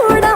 చల్లగా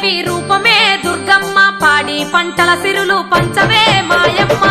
దేవి రూపమే దుర్గమ్మ పాడి పంటల సిరులు పంచవే మాయమ్మ.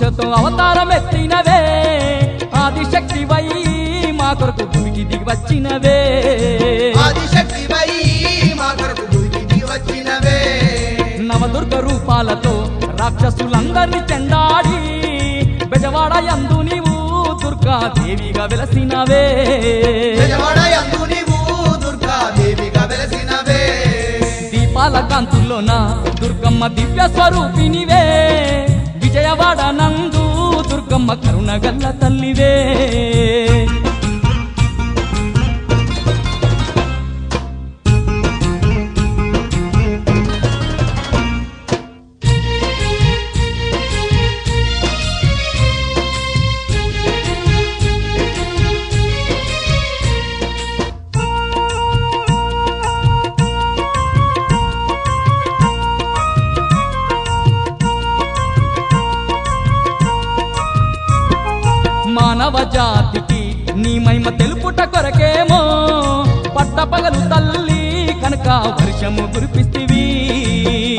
అంశతో అవతారం ఎత్తినవే. ఆదిశక్తి వై మా కొరకు భూమికి దిగి వచ్చినవే. ఆదిశక్తి వై మా కొరకు భూమికి వచ్చినవే. నవదుర్గ రూపాలతో రాక్షసులందరినీ చెండాడి బెజవాడ యందు నీవు దుర్గాదేవిగా వెలసినవే. విజయవాడ యందు నీవు దుర్గా దేవిగా వెలసినవే. దీపాల కాంతుల్లోన దుర్గమ్మ దివ్య స్వరూపినివే. విజయవాడ నందు దుర్గమ్మ కరుణగల్ల తల్లివే. తెలుపుట కొరకేమో పట్టపగలు తల్లి కనుక వర్షము కురిపిస్తివి.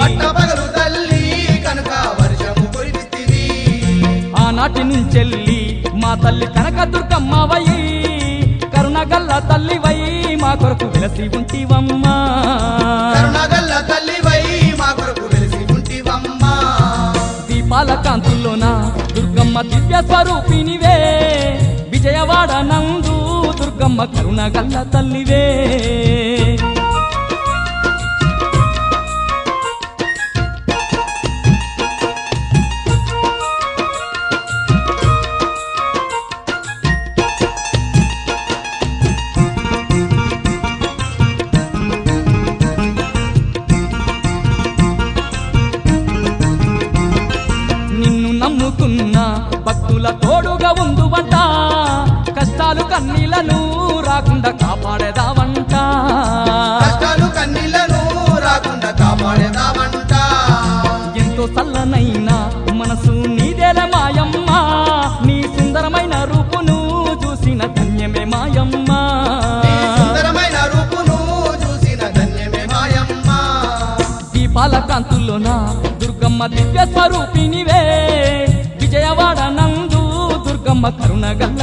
పట్టపగలు తల్లి కనుక వర్షము కురిపిస్తివి. ఆనాటి నుంచెల్లి మా తల్లి కనక దుర్గమ్మవయ్యి కరుణగల్ల తల్లివై మా కొరకు వెలసి ఉంటివమ్మా. కరుణగల్ల తల్లివై మా కొరకు వెలిసి ఉంటివమ్మా. దీపాల కాంతుల్లోన దుర్గమ్మ దివ్య స్వరూపినివే విజయవాడ నందు దుర్గమ్మ కరుణగల్ల తల్లివే. నిన్ను నమ్ముకున్న భక్తుల తోడుగా ఉందువంట కష్టాలు కన్నీళ్ళను రాకుండా కాపాడేదావంట. కష్టాలు కన్నీళ్ళను రాకుండా కాపాడేదామంట ఎంతో చల్లనైన మనసు నీదేల మాయమ్మ. నీ సుందరమైన రూపును చూసిన ధన్యమే మాయమ్మ. నీ సుందరమైన రూపును చూసిన ధన్యమే మాయమ్మ. దీపాల కాంతుల్లోన దుర్గమ్మ దివ్య స్వరూపినివే విజయవాడ నందు దుర్గమ్మ కరుణ గల్ల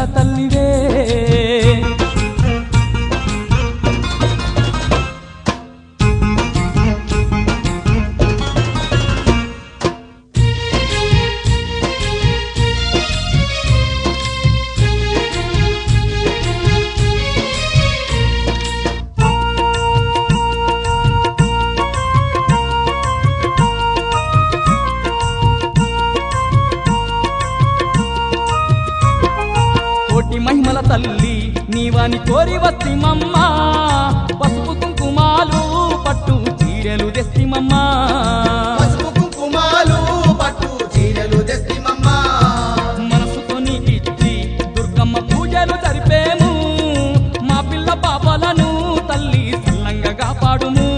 తల్లి నీవని కోరి వస్తిమమ్మ. పసుపు కుంకుమాలు పట్టు చీరలు తెస్తిమమ్మ. పసుపు కుంకుమాలు పట్టు చీరలు తెస్తిమమ్మ. మనసుతో నీకిచ్చి దుర్గమ్మ పూజలు జరిపేము. మా పిల్ల పాపలను తల్లి సల్లంగా కాపాడుము.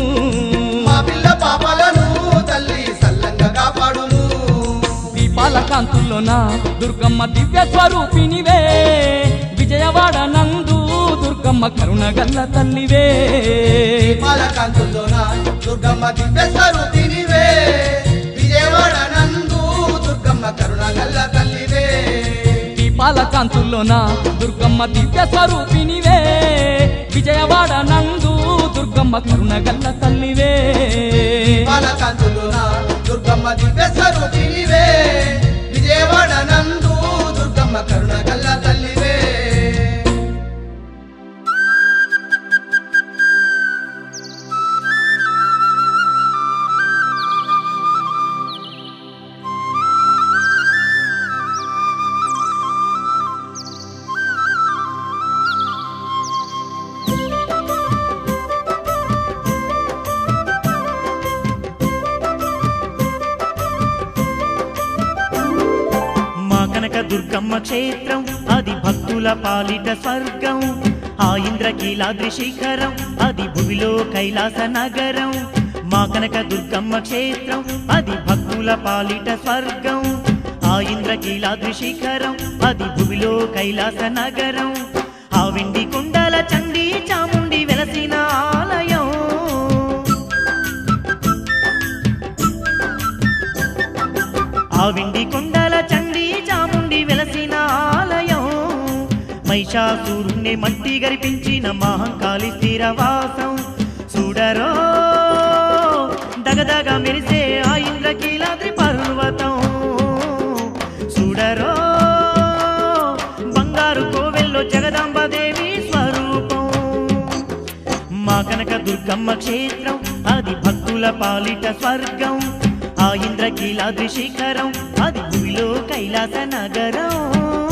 మా పిల్ల పాపలను తల్లి సల్లంగా కాపాడును దీపాల కాంతుల్లోన దుర్గమ్మ దివ్య స్వరూపినివే విజయవాడ నందు దుర్గమ్మ కరుణ గల్ల తల్లివే. దుర్గమ్మ దివ్య స్వరూపినివే విజయవాడ నందు దుర్గమ్మ కరుణ గల్ల తల్లివే. దీపాల కాంతుల్లోన దుర్గమ్మ దివ్య స్వరూపినివే విజయవాడ నందు దుర్గమ్మ కరుణ గల్ల తల్లివే. పాలకాంతుల్లోన దుర్గమ్మ దివ్య స్వరూపినివే విజయవాడ నందు దుర్గమ్మ కరుణ గల్ల తల్లివే క్షేత్రం అది భక్తుల పాలిట స్వర్గం. ఆ ఇంద్రకీలాద్రి శిఖరం అది భువిలో కైలాస నగరం. మా కనక దుర్గమ్మ క్షేత్రం అది భక్తుల పాలిట స్వర్గం. ఆ ఇంద్రకీలాద్రి శిఖరం అది భువిలో కైలాస నగరం. ఆ వెండి కుండల చండి చాముండి వెలసిన ఆలయం. ఆ వెండి కుండల చండి చాముండి వెలసిన మహిషాసురుణ్ణి మట్టి గరిపించిన మహంకాళి స్థిరవాసం. చూడరో దగదగ మెరిసే ఆ ఇంద్రకీలాద్రి పర్వతం. చూడరో బంగారు కోవెల్లో జగదాంబదేవి స్వరూపం. మా కనక దుర్గమ్మ క్షేత్రం అది భక్తుల పాలిట స్వర్గం. ఆ ఇంద్రకీలాద్రి శిఖరం అది భూమిలో కైలాస నగరం.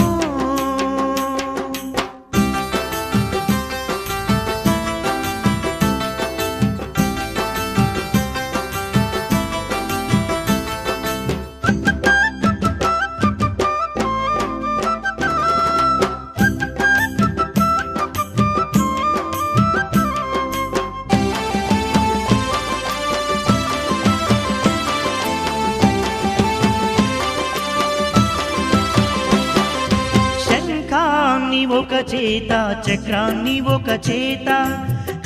చేత చక్రాన్ని ఒక చేత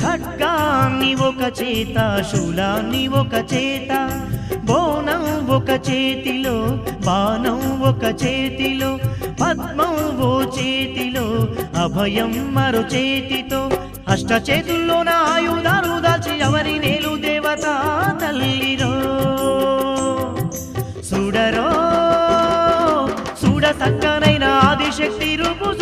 ఖడ్గాన్ని ఒక చేత శూలాన్ని ఒక చేత బోనం ఒక చేతిలో బాణం ఒక చేతిలో పద్మం ఓ చేతిలో అభయం మరో చేతితో. అష్ట చేతుల్లోన ఆయుధాలు దాచి ఎవరి నేలు దేవత తల్లిరో? చూడరో? చూడ సక్కనైన ఆదిశక్తి రూపు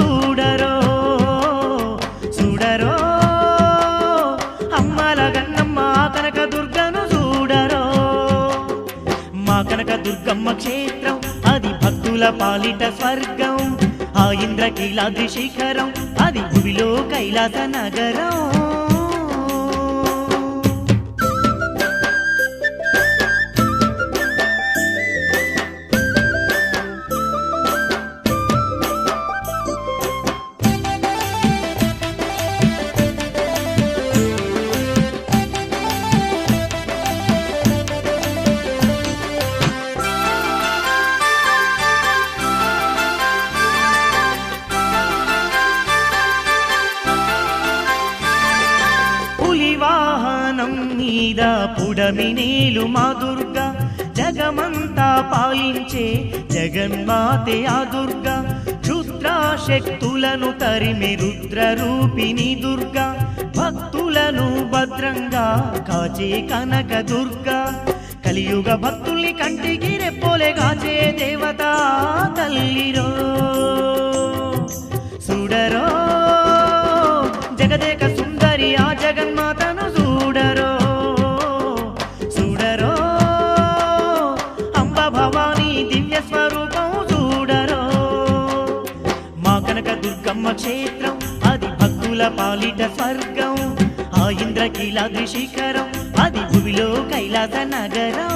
ధర్మక్షేత్రం అది భక్తుల పాలిట స్వర్గం ఆ ఇంద్రకీలాద్రి శిఖరం అది భూమిలో కైలాస నగరం. పాలించే జగన్మాతే ఆ దుర్గా. క్షుద్రాశక్తులను తరిమి రుద్ర రూపిణి దుర్గా. భక్తులను భద్రంగా కాచే కనక దుర్గా. కలియుగ భక్తుల్ని కంటికి రెప్పోలే కాచే దేవత తల్లిరో. సుడరో జగదేక సుందరి ఆ జగన్మాతను క్షేత్రం అది భక్తుల పాలిట స్వర్గం ఆ ఇంద్రకీలాద్రి శిఖరం అది భూమిలో కైలాస నగరం.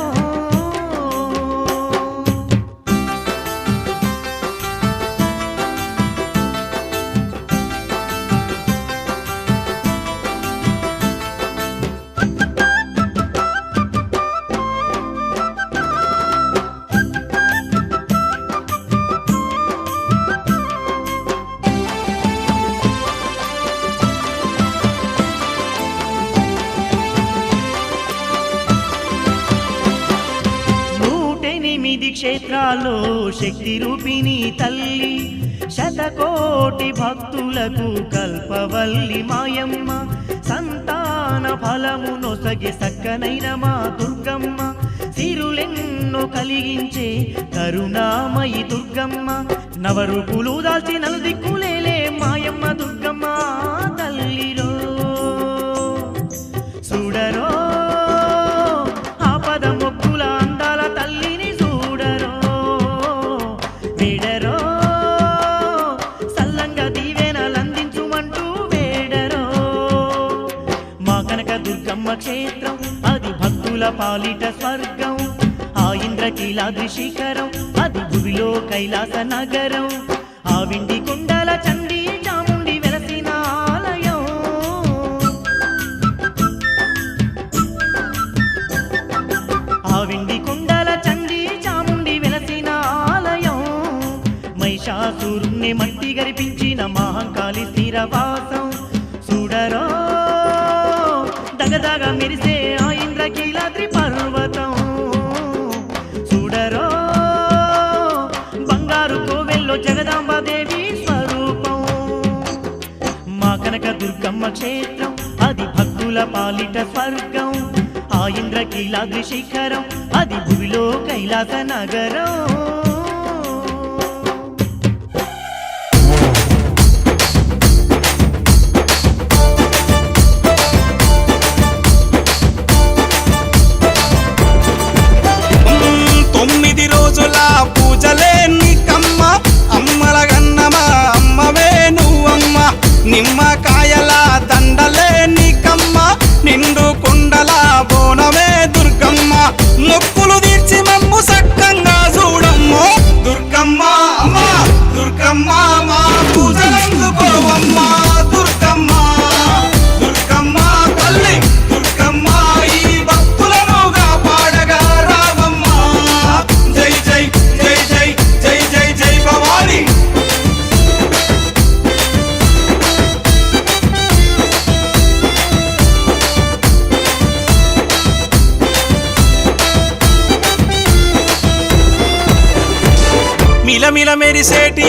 క్షేత్రాల్లో శక్తి రూపిణి తల్లి. శతకోటి భక్తులకు కల్పవల్లి మాయమ్మ. సంతాన ఫలము నొసగి సక్కనైన మా దుర్గమ్మ. సిరులెన్నో కలిగించే కరుణామయి దుర్గమ్మ. నవరూపులు దాల్చి నలుదిక్కులేలే మాయమ్మ దుర్గమ్మ తల్లి. భక్తుల పాలిట స్వర్గం ఆ ఆ ఇంద్రకీలాద్రి శిఖరం అది భువిలో కైలాస నగరం. ఆ విండి కుండల చంద్ర పాలిట స్వర్గం ఆ ఇంద్రకీలాద్రి శిఖరం అది భూమిలో కైలాస నగరం.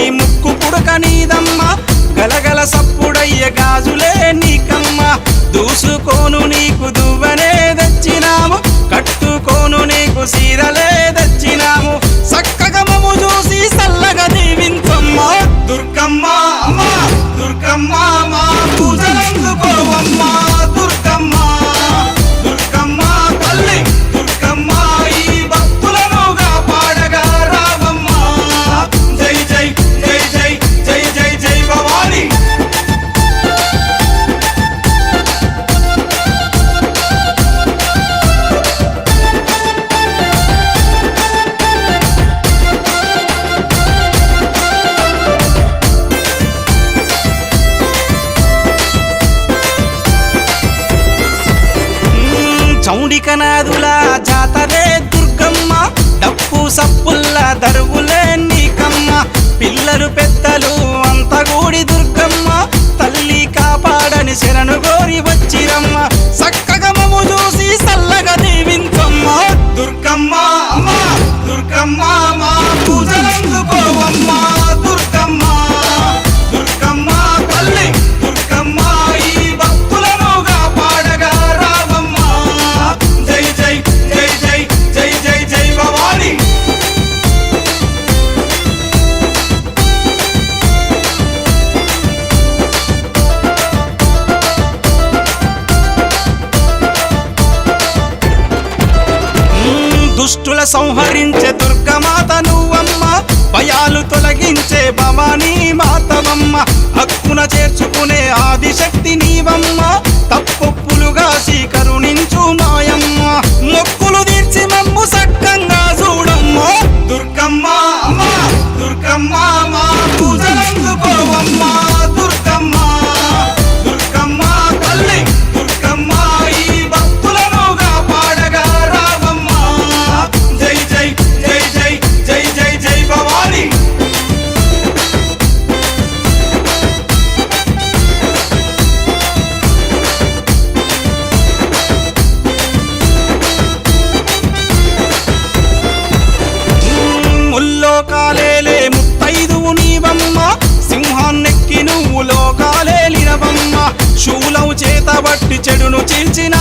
నీ ముక్కు పుడక నీదమ్మ. గలగల సప్పుడయ్య గాజులే నీకమ్మా. దూసుకోను నీకు దువ్వనే తెచ్చినాము. కట్టుకోను నీకు సీరలే తెచ్చినాము. చౌడికనాదుల జాతరే దుర్గమ్మ. డప్పు సప్పుల్ల దరువులే నీకమ్మ. పిల్లలు పెద్దలు అంత గూడి దుర్గమ్మ. తల్లి కాపాడని శరణు గోరి వచ్చిరమ్మ. చక్కగా మము చూసి చల్లగా దీవించమ్మ. దుర్గమ్మ అమ్మ దుర్గమ్మ మా దుష్టుల సంహరించే దుర్గమాత నువ్వమ్మ. భయాలు తొలగించే భవానీ మాతవమ్మ. హక్కున చేర్చుకునే ఆదిశక్తి నీవమ్మ. తప్పొప్పులుగా కరుణించు మాయమ్మ. మొక్కులు తీర్చి మమ్ము సక్కంగా చూడమ్మ. దుర్గమ్మ అమ్మ దుర్గమ్మ శూలం నువ్వు లోకాలేలినవమ్మ చేతబట్టి చెడును చీల్చిన